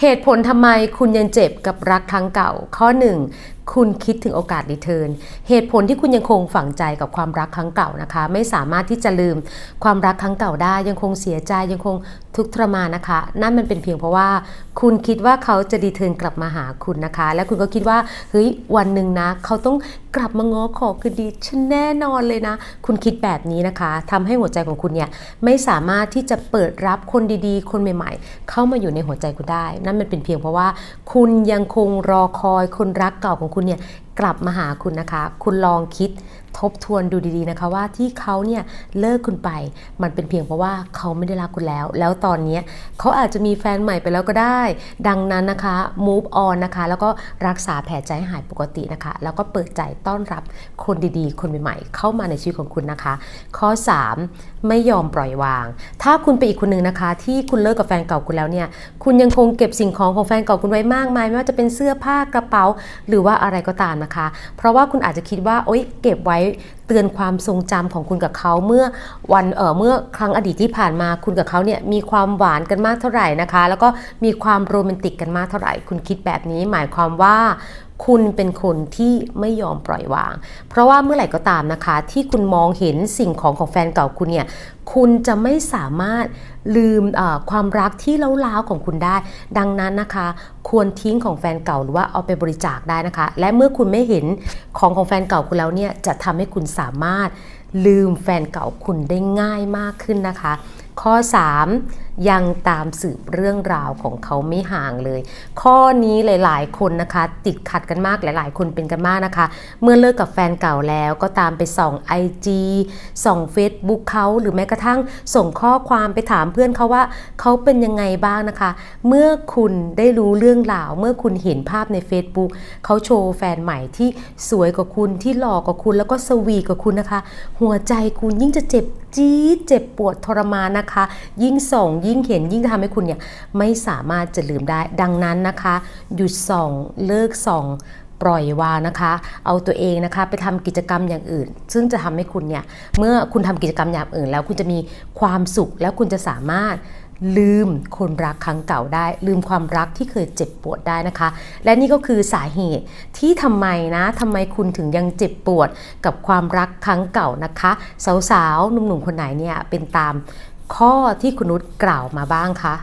เหตุผลทำไมคุณยังเจ็บกับรักครั้งเก่า ข้อ 1 คุณคิดถึงโอกาสรีเทิร์นเหตุผลที่คุณยังคงฝังใจกับความรักครั้งเก่านะคะ ไม่สามารถที่จะลืมความรักครั้งเก่าได้ ยังคงเสียใจยังคงทุกข์ทรมานนะคะ นั่นมันเป็นเพียงเพราะว่า คุณคิดว่าเขาจะรีเทิร์นกลับมาหาคุณนะคะ และคุณก็คิดว่าเฮ้ยวันหนึ่งนะ เขาต้องกลับมาง้อขอคืนดีฉันแน่นอนเลยนะ คุณคิดแบบนี้นะคะทำให้หัวใจของคุณเนี่ยไม่สามารถที่จะเปิดรับคนดีๆ คนใหม่ ๆ เข้ามาอยู่ในหัวใจคุณได้ นั่นมันเป็นเพียงเพราะว่า คุณยังคงรอคอยคนรักเก่าของคุณเนี่ย กลับมาหาคุณนะคะ คุณลองคิดทบทวนดูดีๆนะคะว่าที่เขาเนี่ยเลิกคุณไป มันเป็นเพียงเพราะว่าเขาไม่ได้รักคุณแล้ว แล้วตอนนี้เขาอาจจะมีแฟนใหม่ไปแล้วก็ได้ ดังนั้นนะคะ move on นะคะ แล้วก็รักษาแผลใจให้หายปกตินะคะ แล้วก็เปิดใจต้อนรับคนดีๆ คนใหม่ๆ เข้ามาในชีวิตของคุณนะคะ ข้อ 3 ไม่ยอมปล่อยวาง ถ้าคุณเป็นอีกคนหนึ่งนะคะ ที่คุณเลิกกับแฟนเก่าคุณแล้วเนี่ยคุณยังคงเก็บสิ่งของของแฟนเก่าคุณไว้มากมายไม่ว่าจะเป็นเสื้อผ้ากระเป๋า หรือว่าอะไรก็ตามนะคะเพราะว่าคุณอาจจะคิดว่าโอ๊ยเก็บไว้ เตือนความทรงจำของคุณกับเขาเมื่อวันเออเมื่อครั้งอดีตที่ผ่านมาคุณกับเขาเนี่ยมีความหวานกันมากเท่าไหร่นะคะ แล้วก็มีความโรแมนติกกันมากเท่าไหร่ คุณคิดแบบนี้หมายความว่าคุณเป็นคนที่ไม่ยอมปล่อยวาง เพราะว่าเมื่อไหร่ก็ตามนะคะ ที่คุณมองเห็นสิ่งของของแฟนเก่าคุณเนี่ย คุณจะไม่สามารถลืมเอ่อความรักที่เล้าๆของคุณได้ ดังนั้นนะคะ ควรทิ้งของแฟนเก่าหรือว่าเอาไปบริจาคได้นะคะ และเมื่อคุณไม่เห็นของของแฟนเก่าคุณแล้วเนี่ยจะทำให้คุณสามารถลืมแฟนเก่าคุณได้ง่ายมากขึ้นนะคะ ข้อ 3 ยังตามสืบเรื่องราวของเขาไม่ห่างเลย ข้อนี้หลาย ๆ คนนะคะ ติดขัดกันมากหลาย ๆ คนเป็นกันมากนะคะ เมื่อเลิกกับแฟนเก่าแล้วก็ตามไปส่อง IG ส่อง Facebook เขาหรือแม้กระทั่งส่งข้อความไปถามเพื่อนเขาว่าเขาเป็นยังไงบ้างนะคะ เมื่อคุณได้รู้เรื่องราว เมื่อคุณเห็นภาพใน Facebook เขาโชว์แฟนใหม่ที่สวยกว่าคุณที่หล่อกว่าคุณแล้วก็สวีกว่าคุณนะคะ หัวใจคุณยิ่งจะเจ็บจี๊ดเจ็บปวดทรมานนะคะ ยิ่งส่องยิ่งเห็นยิ่งทำให้คุณเนี่ยไม่สามารถจะลืมได้ดังนั้นนะคะ หยุดส่องเลิกส่องปล่อยวางนะคะ เอาตัวเองนะคะไปทำกิจกรรมอย่างอื่น ซึ่งจะทำให้คุณเนี่ย เมื่อคุณทำกิจกรรมอย่างอื่น แล้วคุณจะมีความสุขแล้วคุณจะสามารถลืมคนรักครั้งเก่าได้ ลืมความรักที่เคยเจ็บปวดได้นะคะ และนี่ก็คือสาเหตุที่ทำไมนะทำไมคุณถึงยังเจ็บปวดกับความรักครั้งเก่านะคะ สาวๆหนุ่มๆคนไหนเนี่ยเป็นตาม ข้อที่คุณนุชกล่าวมาบ้างคะ